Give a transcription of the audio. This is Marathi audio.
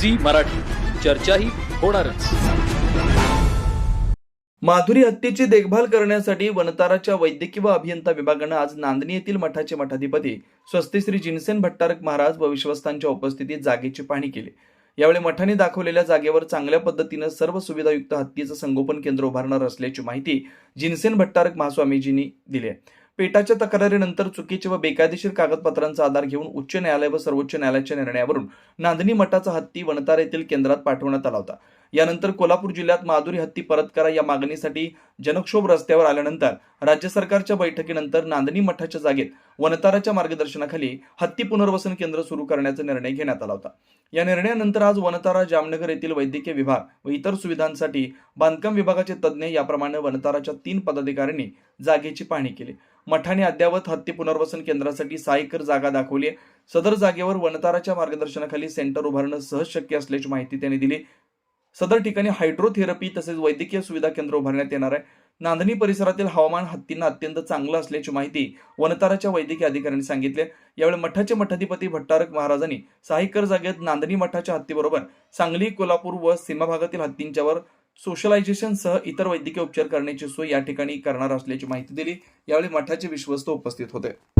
झी मराठी. चर्चाही होणारच. माधुरी हत्येची देखभाल करण्यासाठी वनताराच्या वैद्यकीय व अभियंता विभागानं आज नांदणी येथील मठाचे मठाधिपती स्वस्ती श्री जिनसेन भट्टारक महाराज व विश्वस्तांच्या उपस्थितीत जागेची पाहणी केली. यावेळी मठाने दाखवलेल्या जागेवर चांगल्या पद्धतीनं सर्व सुविधायुक्त हत्तीचं संगोपन केंद्र उभारणार असल्याची माहिती जिनसेन भट्टारक महास्वामीजींनी दिली आहे. पेटाच्या तक्रारीनंतर चुकीचे व बेकायदेशीर कागदपत्रांचा आधार घेऊन उच्च न्यायालय व सर्वोच्च न्यायालयाच्या निर्णयावरून नांदणी मठाचा हत्ती वनतार येथील केंद्रात पाठवण्यात आला होता. यानंतर कोल्हापूर जिल्ह्यात माधुरी हत्ती परत करा या मागणीसाठी जनक्षोभ रस्त्यावर आल्यानंतर राज्य सरकारच्या बैठकीनंतर नांदणी मठाच्या जागेत वनताराच्या मार्गदर्शनाखाली हत्ती पुनर्वसन केंद्र सुरू करण्याचा निर्णय घेण्यात आला होता. या निर्णयानंतर आज वनतारा जामनगर येथील वैद्यकीय विभाग व इतर सुविधांसाठी बांधकाम विभागाचे तज्ज्ञ याप्रमाणे वनताराच्या तीन पदाधिकाऱ्यांनी जागेची पाहणी केली. मठाने अद्यावत हत्ती पुनर्वसन केंद्रासाठी सहा एकर जागा दाखवली आहे. सदर जागेवर वनताराच्या मार्गदर्शनाखाली सेंटर उभारणं सहज शक्य असल्याची माहिती त्यांनी दिली. सदर ठिकाणी हायड्रोथेरपी तसेच वैद्यकीय सुविधा केंद्र उभारण्यात येणार आहे. नांदणी परिसरातील हवामान हत्तींना अत्यंत चांगलं असल्याची माहिती वनताराच्या वैद्यकीय अधिकाऱ्यांनी सांगितले यावेळी मठाचे मठाधिपती भट्टारक महाराजांनी साहिकर जागेत नांदणी मठाच्या हत्तीबरोबर सांगली कोल्हापूर व सीमा भागातील हत्तींच्यावर सोशलायझेशनसह इतर वैद्यकीय उपचार करण्याची सोय या ठिकाणी करणार असल्याची माहिती दिली. यावेळी मठाचे विश्वस्त उपस्थित होते.